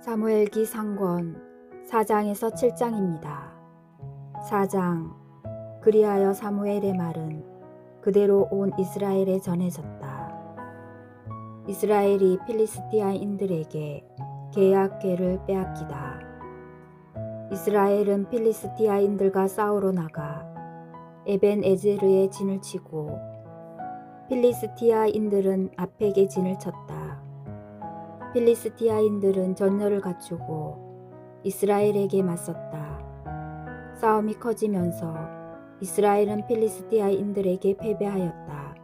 사무엘기 상권 4장에서 7장입니다. 4장 그리하여 사무엘의 말은 그대로 온 이스라엘에 전해졌다. 이스라엘이 필리스티아인들에게 계약궤를 빼앗기다. 이스라엘은 필리스티아인들과 싸우러 나가 에벤 에제르의 진을 치고 필리스티아인들은 앞에게 진을 쳤다. 필리스티아인들은 전열을 갖추고 이스라엘에게 맞섰다. 싸움이 커지면서 이스라엘은 필리스티아인들에게 패배하였다.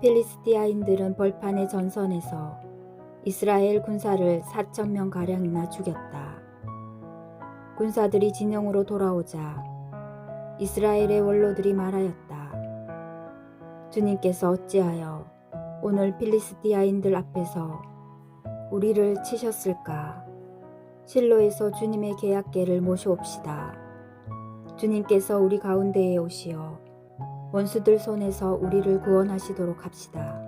필리스티아인들은 벌판의 전선에서 이스라엘 군사를 4천 명 가량이나 죽였다. 군사들이 진영으로 돌아오자 이스라엘의 원로들이 말하였다. 주님께서 어찌하여 오늘 필리스티아인들 앞에서 우리를 치셨을까? 실로에서 주님의 계약계를 모셔옵시다. 주님께서 우리 가운데에 오시어 원수들 손에서 우리를 구원하시도록 합시다.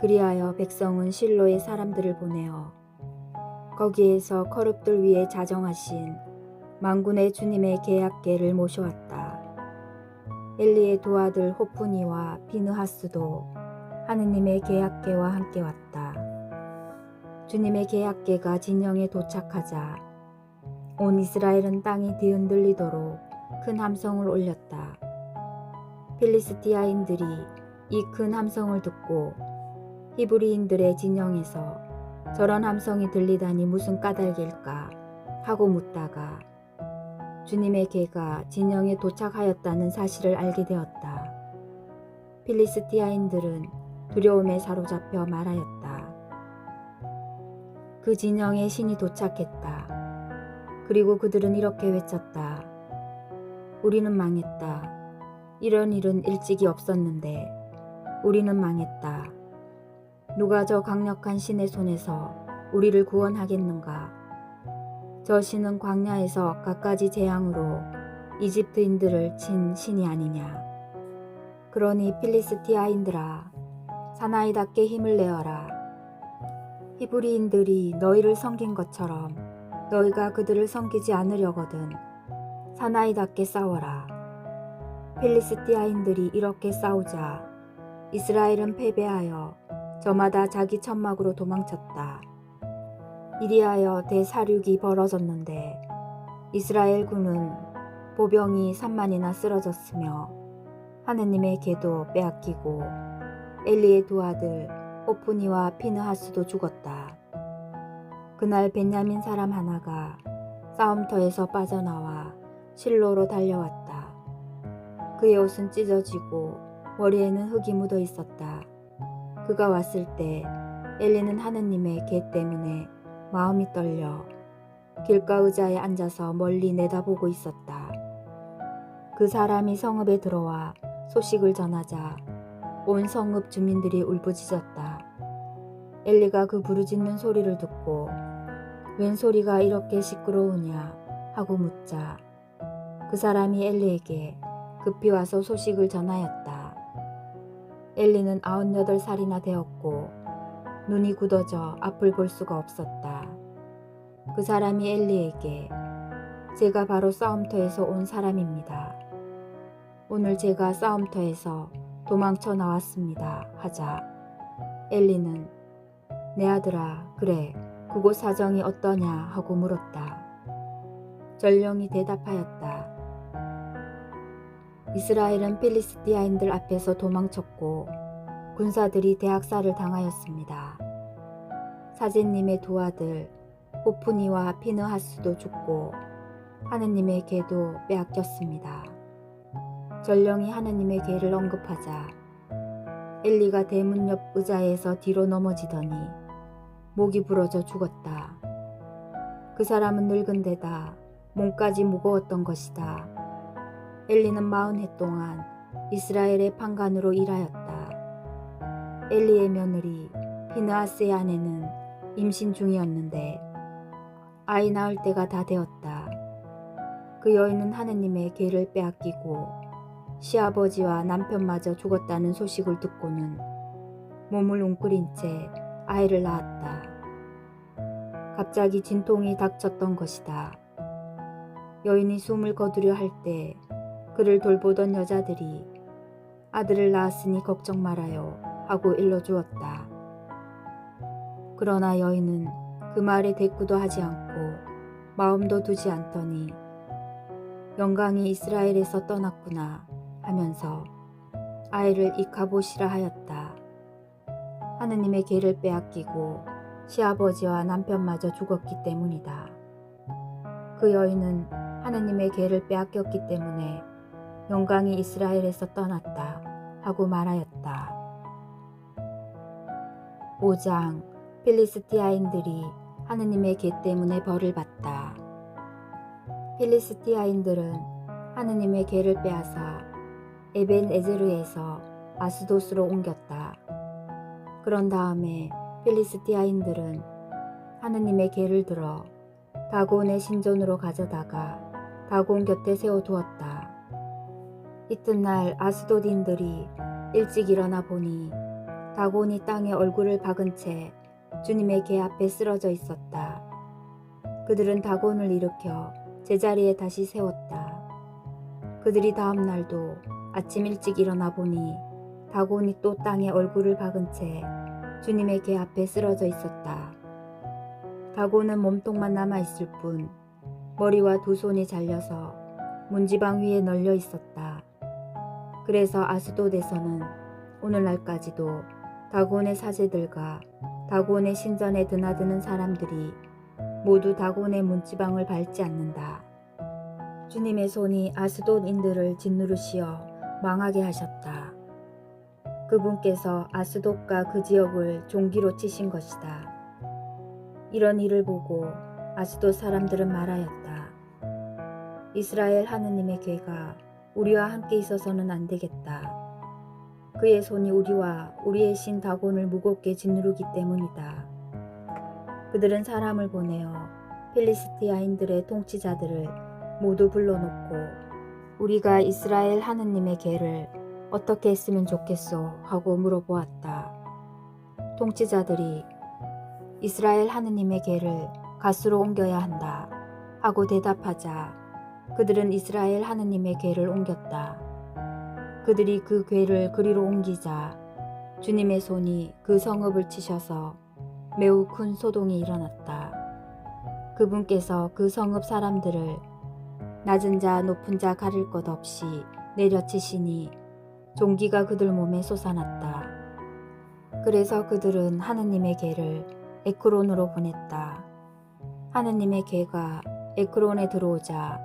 그리하여 백성은 실로의 사람들을 보내어 거기에서 커룹들 위에 자정하신 망군의 주님의 계약계를 모셔왔다. 엘리의 두 아들 호프니와 비느하스도 하느님의 계약계와 함께 왔다. 주님의 계약계가 진영에 도착하자 온 이스라엘은 땅이 뒤흔들리도록 큰 함성을 올렸다. 필리스티아인들이 이 큰 함성을 듣고 히브리인들의 진영에서 저런 함성이 들리다니 무슨 까닭일까 하고 묻다가 주님의 개가 진영에 도착하였다는 사실을 알게 되었다. 필리스티아인들은 두려움에 사로잡혀 말하였다. 그 진영에 신이 도착했다. 그리고 그들은 이렇게 외쳤다. 우리는 망했다. 이런 일은 일찍이 없었는데 우리는 망했다. 누가 저 강력한 신의 손에서 우리를 구원하겠는가? 저 신은 광야에서 갖가지 재앙으로 이집트인들을 친 신이 아니냐. 그러니 필리스티아인들아, 사나이답게 힘을 내어라. 히브리인들이 너희를 섬긴 것처럼 너희가 그들을 섬기지 않으려거든 사나이답게 싸워라. 필리스티아인들이 이렇게 싸우자 이스라엘은 패배하여 저마다 자기 천막으로 도망쳤다. 이리하여 대사륙이 벌어졌는데 이스라엘 군은 보병이 3만이나 쓰러졌으며 하느님의 개도 빼앗기고 엘리의 두 아들 오프니와 피느하스도 죽었다. 그날 벤야민 사람 하나가 싸움터에서 빠져나와 실로로 달려왔다. 그의 옷은 찢어지고 머리에는 흙이 묻어 있었다. 그가 왔을 때 엘리는 하느님의 개 때문에 마음이 떨려 길가 의자에 앉아서 멀리 내다보고 있었다. 그 사람이 성읍에 들어와 소식을 전하자 온 성읍 주민들이 울부짖었다. 엘리가 그 부르짖는 소리를 듣고 웬 소리가 이렇게 시끄러우냐 하고 묻자 그 사람이 엘리에게 급히 와서 소식을 전하였다. 엘리는 아흔여덟 살이나 되었고 눈이 굳어져 앞을 볼 수가 없었다. 그 사람이 엘리에게 제가 바로 싸움터에서 온 사람입니다. 오늘 제가 싸움터에서 도망쳐 나왔습니다. 하자 엘리는 내 아들아 그래 그곳 사정이 어떠냐 하고 물었다. 전령이 대답하였다. 이스라엘은 필리스티아인들 앞에서 도망쳤고 군사들이 대학살을 당하였습니다. 사제님의 두 아들 호프니와 피느하스도 죽고 하느님의 개도 빼앗겼습니다. 전령이 하느님의 개를 언급하자 엘리가 대문 옆 의자에서 뒤로 넘어지더니 목이 부러져 죽었다. 그 사람은 늙은 데다 몸까지 무거웠던 것이다. 엘리는 마흔 해 동안 이스라엘의 판관으로 일하였다. 엘리의 며느리 피느하스의 아내는 임신 중이었는데 아이 낳을 때가 다 되었다. 그 여인은 하느님의 개를 빼앗기고 시아버지와 남편마저 죽었다는 소식을 듣고는 몸을 웅크린 채 아이를 낳았다. 갑자기 진통이 닥쳤던 것이다. 여인이 숨을 거두려 할 때 그를 돌보던 여자들이 아들을 낳았으니 걱정 말아요 하고 일러주었다. 그러나 여인은 그 말에 대꾸도 하지 않고 마음도 두지 않더니 영광이 이스라엘에서 떠났구나 하면서 아이를 이카보시라 하였다. 하느님의 계를 빼앗기고 시아버지와 남편마저 죽었기 때문이다. 그 여인은 하느님의 계를 빼앗겼기 때문에 영광이 이스라엘에서 떠났다 하고 말하였다. 5장 필리스티아인들이 하느님의 계 때문에 벌을 받다. 필리스티아인들은 하느님의 계를 빼앗아 에벤 에제르에서 아스도스로 옮겼다. 그런 다음에 필리스티아인들은 하느님의 계를 들어 다곤의 신전으로 가져다가 다곤 곁에 세워두었다. 이튿날 아스도딘들이 일찍 일어나 보니 다곤이 땅에 얼굴을 박은 채 주님의 계 앞에 쓰러져 있었다. 그들은 다곤을 일으켜 제자리에 다시 세웠다. 그들이 다음 날도 아침 일찍 일어나 보니 다곤이 또 땅에 얼굴을 박은 채 주님의 계 앞에 쓰러져 있었다. 다곤은 몸통만 남아 있을 뿐 머리와 두 손이 잘려서 문지방 위에 널려 있었다. 그래서 아스돗에서는 오늘날까지도 다곤의 사제들과 다곤의 신전에 드나드는 사람들이 모두 다곤의 문지방을 밟지 않는다. 주님의 손이 아스돗인들을 짓누르시어 망하게 하셨다. 그분께서 아스돗과 그 지역을 종기로 치신 것이다. 이런 일을 보고 아스돗 사람들은 말하였다. 이스라엘 하느님의 괴가 우리와 함께 있어서는 안 되겠다. 그의 손이 우리와 우리의 신 다곤을 무겁게 짓누르기 때문이다. 그들은 사람을 보내어 필리스티아인들의 통치자들을 모두 불러놓고 우리가 이스라엘 하느님의 계를 어떻게 했으면 좋겠소 하고 물어보았다. 통치자들이 이스라엘 하느님의 계를 갓으로 옮겨야 한다 하고 대답하자 그들은 이스라엘 하느님의 궤를 옮겼다. 그들이 그 궤를 그리로 옮기자 주님의 손이 그 성읍을 치셔서 매우 큰 소동이 일어났다. 그분께서 그 성읍 사람들을 낮은 자 높은 자 가릴 것 없이 내려치시니 종기가 그들 몸에 솟아났다. 그래서 그들은 하느님의 궤를 에크론으로 보냈다. 하느님의 궤가 에크론에 들어오자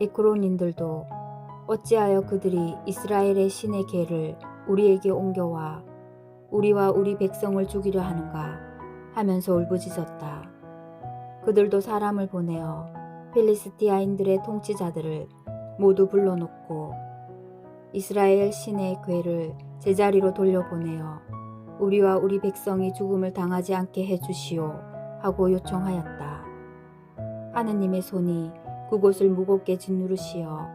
에크론인들도 어찌하여 그들이 이스라엘의 신의 궤를 우리에게 옮겨와 우리와 우리 백성을 죽이려 하는가 하면서 울부짖었다. 그들도 사람을 보내어 필리스티아인들의 통치자들을 모두 불러놓고 이스라엘 신의 궤를 제자리로 돌려보내어 우리와 우리 백성이 죽음을 당하지 않게 해주시오 하고 요청하였다. 하느님의 손이 그곳을 무겁게 짓누르시어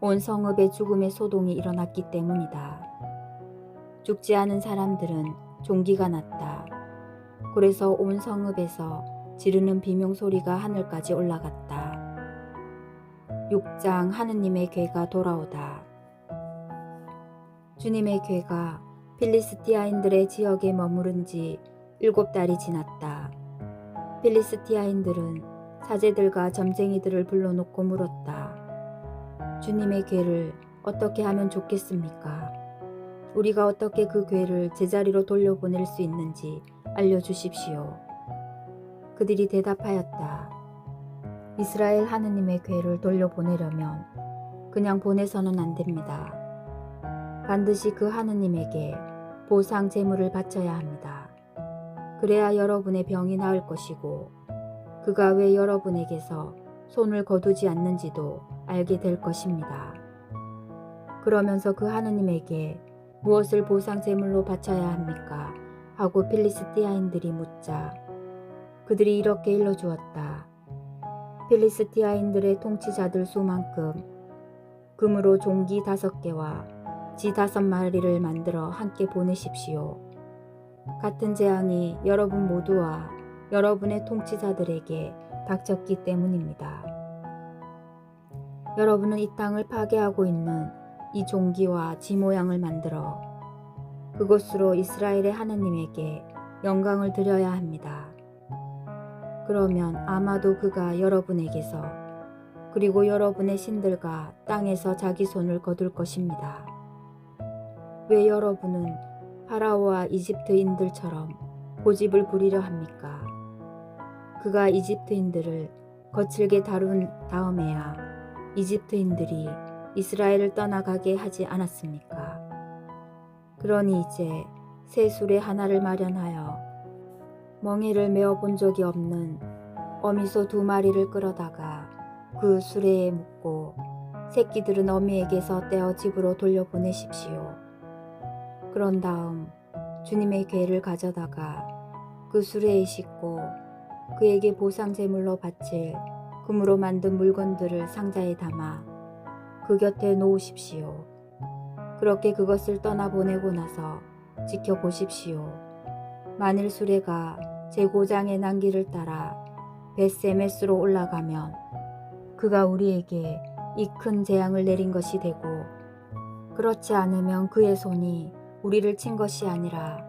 온 성읍에 죽음의 소동이 일어났기 때문이다. 죽지 않은 사람들은 종기가 났다. 그래서 온 성읍에서 지르는 비명 소리가 하늘까지 올라갔다. 6장 하느님의 괴가 돌아오다. 주님의 괴가 필리스티아인들의 지역에 머무른 지 일곱 달이 지났다. 필리스티아인들은 사제들과 점쟁이들을 불러놓고 물었다. 주님의 괴를 어떻게 하면 좋겠습니까? 우리가 어떻게 그 괴를 제자리로 돌려보낼 수 있는지 알려주십시오. 그들이 대답하였다. 이스라엘 하느님의 괴를 돌려보내려면 그냥 보내서는 안 됩니다. 반드시 그 하느님에게 보상 제물을 바쳐야 합니다. 그래야 여러분의 병이 나을 것이고 그가 왜 여러분에게서 손을 거두지 않는지도 알게 될 것입니다. 그러면서 그 하느님에게 무엇을 보상 제물로 바쳐야 합니까? 하고 필리스티아인들이 묻자 그들이 이렇게 일러주었다. 필리스티아인들의 통치자들 수만큼 금으로 종기 다섯 개와 지 다섯 마리를 만들어 함께 보내십시오. 같은 재앙이 여러분 모두와 여러분의 통치자들에게 닥쳤기 때문입니다. 여러분은 이 땅을 파괴하고 있는 이 종기와 지 모양을 만들어 그것으로 이스라엘의 하나님에게 영광을 드려야 합니다. 그러면 아마도 그가 여러분에게서 그리고 여러분의 신들과 땅에서 자기 손을 거둘 것입니다. 왜 여러분은 파라오와 이집트인들처럼 고집을 부리려 합니까? 그가 이집트인들을 거칠게 다룬 다음에야 이집트인들이 이스라엘을 떠나가게 하지 않았습니까? 그러니 이제 새 수레 하나를 마련하여 멍에를 메어 본 적이 없는 어미소 두 마리를 끌어다가 그 수레에 묶고 새끼들은 어미에게서 떼어 집으로 돌려보내십시오. 그런 다음 주님의 괴를 가져다가 그 수레에 싣고 그에게 보상 제물로 바칠 금으로 만든 물건들을 상자에 담아 그 곁에 놓으십시오. 그렇게 그것을 떠나보내고 나서 지켜보십시오. 만일 수레가 제 고장의 난길을 따라 베세메스로 올라가면 그가 우리에게 이 큰 재앙을 내린 것이 되고 그렇지 않으면 그의 손이 우리를 친 것이 아니라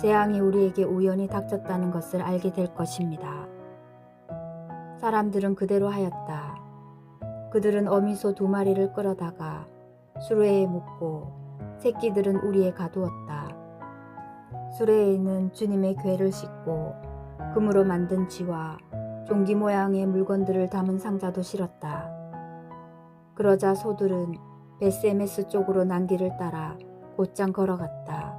재앙이 우리에게 우연히 닥쳤다는 것을 알게 될 것입니다. 사람들은 그대로 하였다. 그들은 어미소 두 마리를 끌어다가 수레에 묶고 새끼들은 우리에 가두었다. 수레에는 주님의 괴를 싣고 금으로 만든 지와 종기 모양의 물건들을 담은 상자도 실었다. 그러자 소들은 베세메스 쪽으로 난길을 따라 곧장 걸어갔다.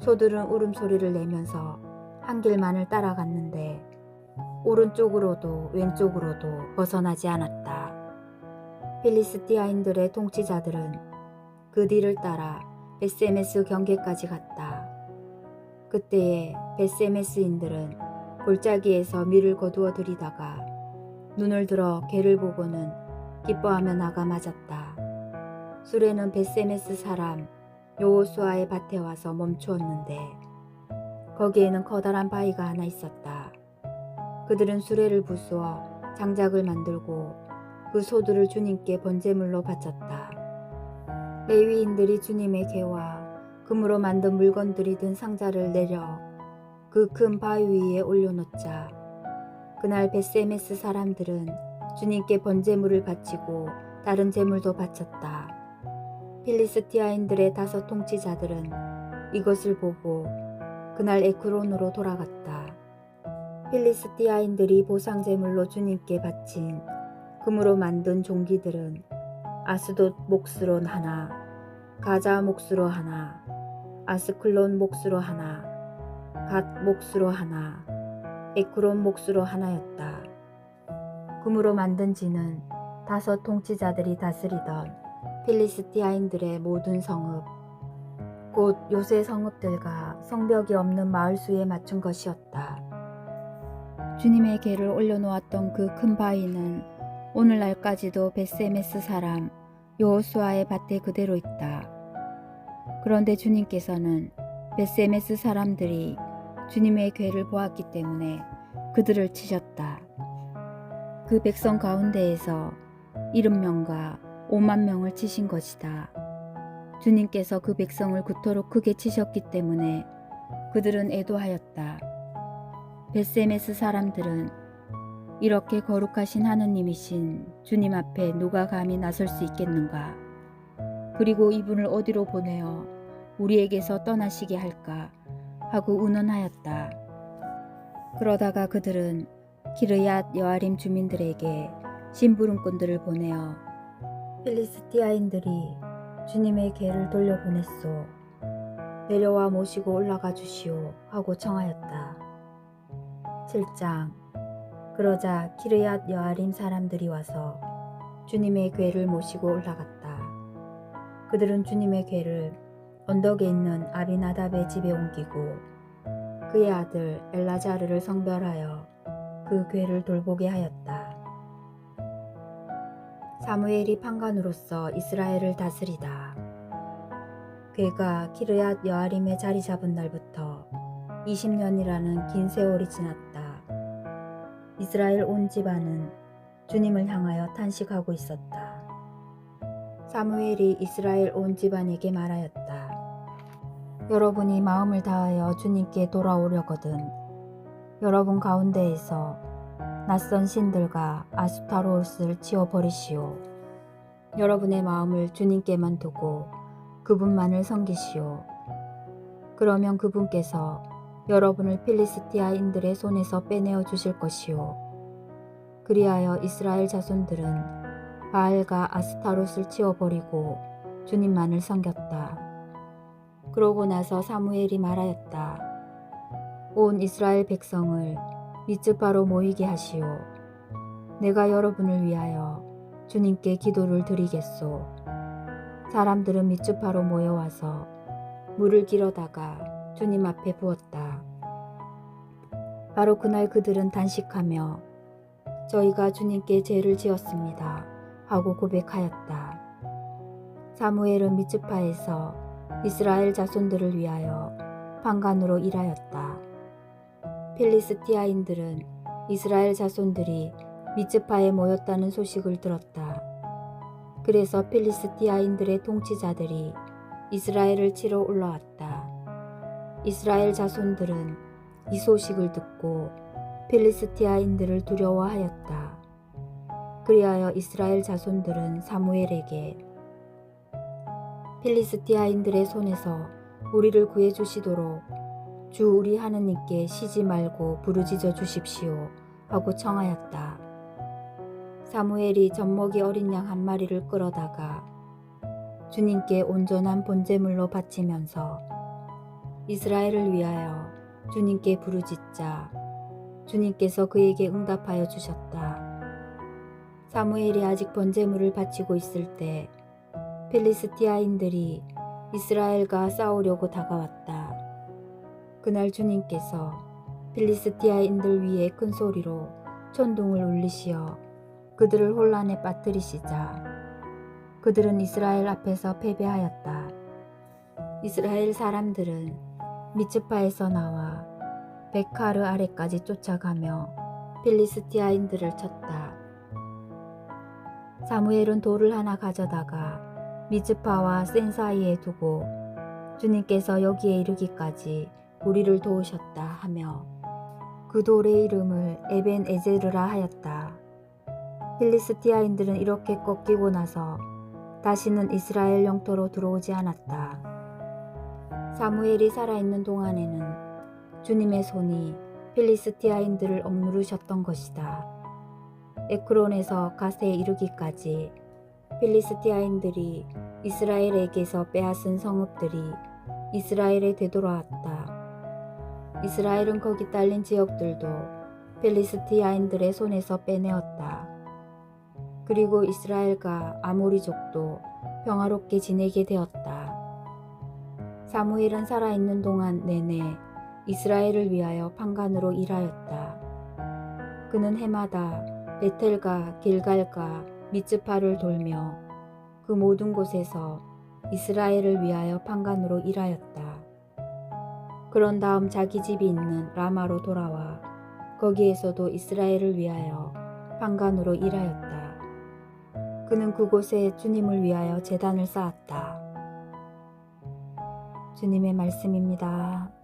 소들은 울음소리를 내면서 한 길만을 따라갔는데 오른쪽으로도 왼쪽으로도 벗어나지 않았다. 필리스티아인들의 통치자들은 그 뒤를 따라 베세메스 경계까지 갔다. 그때에 베세메스인들은 골짜기에서 밀을 거두어 들이다가 눈을 들어 개를 보고는 기뻐하며 나가 맞았다. 수레는 베세메스 사람 요호수아의 밭에 와서 멈추었는데 거기에는 커다란 바위가 하나 있었다. 그들은 수레를 부수어 장작을 만들고 그 소들을 주님께 번제물로 바쳤다. 레위인들이 주님의 개와 금으로 만든 물건들이 든 상자를 내려 그 큰 바위 위에 올려놓자 그날 베세메스 사람들은 주님께 번제물을 바치고 다른 제물도 바쳤다. 필리스티아인들의 다섯 통치자들은 이것을 보고 그날 에크론으로 돌아갔다. 필리스티아인들이 보상 제물로 주님께 바친 금으로 만든 종기들은 아스돗 몫으로 하나, 가자 몫으로 하나, 아스클론 몫으로 하나, 갓 몫으로 하나, 에크론 몫으로 하나였다. 금으로 만든 지는 다섯 통치자들이 다스리던 필리스티아인들의 모든 성읍, 곧 요새 성읍들과 성벽이 없는 마을 수에 맞춘 것이었다. 주님의 개를 올려놓았던 그 큰 바위는 오늘날까지도 베세메스 사람 요호수아의 밭에 그대로 있다. 그런데 주님께서는 베세메스 사람들이 주님의 괴를 보았기 때문에 그들을 치셨다. 그 백성 가운데에서 일흔 명과 오만 명을 치신 것이다. 주님께서 그 백성을 그토록 크게 치셨기 때문에 그들은 애도하였다. 베세메스 사람들은 이렇게 거룩하신 하느님이신 주님 앞에 누가 감히 나설 수 있겠는가? 그리고 이분을 어디로 보내어 우리에게서 떠나시게 할까? 하고 운운하였다. 그러다가 그들은 기르얏 여아림 주민들에게 심부름꾼들을 보내어 필리스티아인들이 주님의 개를 돌려보냈소. 내려와 모시고 올라가 주시오 하고 청하였다. 7장 그러자 키르얏 여아림 사람들이 와서 주님의 궤를 모시고 올라갔다. 그들은 주님의 궤를 언덕에 있는 아비나답의 집에 옮기고 그의 아들 엘라자르를 성별하여 그 궤를 돌보게 하였다. 사무엘이 판관으로서 이스라엘을 다스리다. 궤가 키르얏 여아림에 자리 잡은 날부터 20년이라는 긴 세월이 지났다. 이스라엘 온 집안은 주님을 향하여 탄식하고 있었다. 사무엘이 이스라엘 온 집안에게 말하였다. 여러분이 마음을 다하여 주님께 돌아오려거든 여러분 가운데에서 낯선 신들과 아스타로스를 치워버리시오. 여러분의 마음을 주님께만 두고 그분만을 섬기시오. 그러면 그분께서 여러분을 필리스티아인들의 손에서 빼내어 주실 것이오. 그리하여 이스라엘 자손들은 바알과 아스타롯을 치워버리고 주님만을 섬겼다. 그러고 나서 사무엘이 말하였다. 온 이스라엘 백성을 미츠바로 모이게 하시오. 내가 여러분을 위하여 주님께 기도를 드리겠소. 사람들은 미츠바로 모여와서 물을 길어다가 주님 앞에 부었다. 바로 그날 그들은 단식하며 저희가 주님께 죄를 지었습니다. 하고 고백하였다. 사무엘은 미츠파에서 이스라엘 자손들을 위하여 방간으로 일하였다. 필리스티아인들은 이스라엘 자손들이 미츠파에 모였다는 소식을 들었다. 그래서 필리스티아인들의 통치자들이 이스라엘을 치러 올라왔다. 이스라엘 자손들은 이 소식을 듣고 필리스티아인들을 두려워하였다. 그리하여 이스라엘 자손들은 사무엘에게 필리스티아인들의 손에서 우리를 구해 주시도록 주 우리 하느님께 쉬지 말고 부르짖어 주십시오 하고 청하였다. 사무엘이 젖먹이 어린 양 한 마리를 끌어다가 주님께 온전한 본제물로 바치면서 이스라엘을 위하여 주님께 부르짖자 주님께서 그에게 응답하여 주셨다. 사무엘이 아직 번제물을 바치고 있을 때 필리스티아인들이 이스라엘과 싸우려고 다가왔다. 그날 주님께서 필리스티아인들 위에 큰 소리로 천둥을 울리시어 그들을 혼란에 빠뜨리시자 그들은 이스라엘 앞에서 패배하였다. 이스라엘 사람들은 미츠파에서 나와 베카르 아래까지 쫓아가며 필리스티아인들을 쳤다. 사무엘은 돌을 하나 가져다가 미즈파와 센 사이에 두고 주님께서 여기에 이르기까지 우리를 도우셨다 하며 그 돌의 이름을 에벤 에제르라 하였다. 필리스티아인들은 이렇게 꺾이고 나서 다시는 이스라엘 영토로 들어오지 않았다. 사무엘이 살아있는 동안에는 주님의 손이 필리스티아인들을 억누르셨던 것이다. 에크론에서 가세에 이르기까지 필리스티아인들이 이스라엘에게서 빼앗은 성읍들이 이스라엘에 되돌아왔다. 이스라엘은 거기 딸린 지역들도 필리스티아인들의 손에서 빼내었다. 그리고 이스라엘과 아모리족도 평화롭게 지내게 되었다. 사무엘은 살아있는 동안 내내 이스라엘을 위하여 판관으로 일하였다. 그는 해마다 베텔과 길갈과 미츠파를 돌며 그 모든 곳에서 이스라엘을 위하여 판관으로 일하였다. 그런 다음 자기 집이 있는 라마로 돌아와 거기에서도 이스라엘을 위하여 판관으로 일하였다. 그는 그곳에 주님을 위하여 재단을 쌓았다. 주님의 말씀입니다.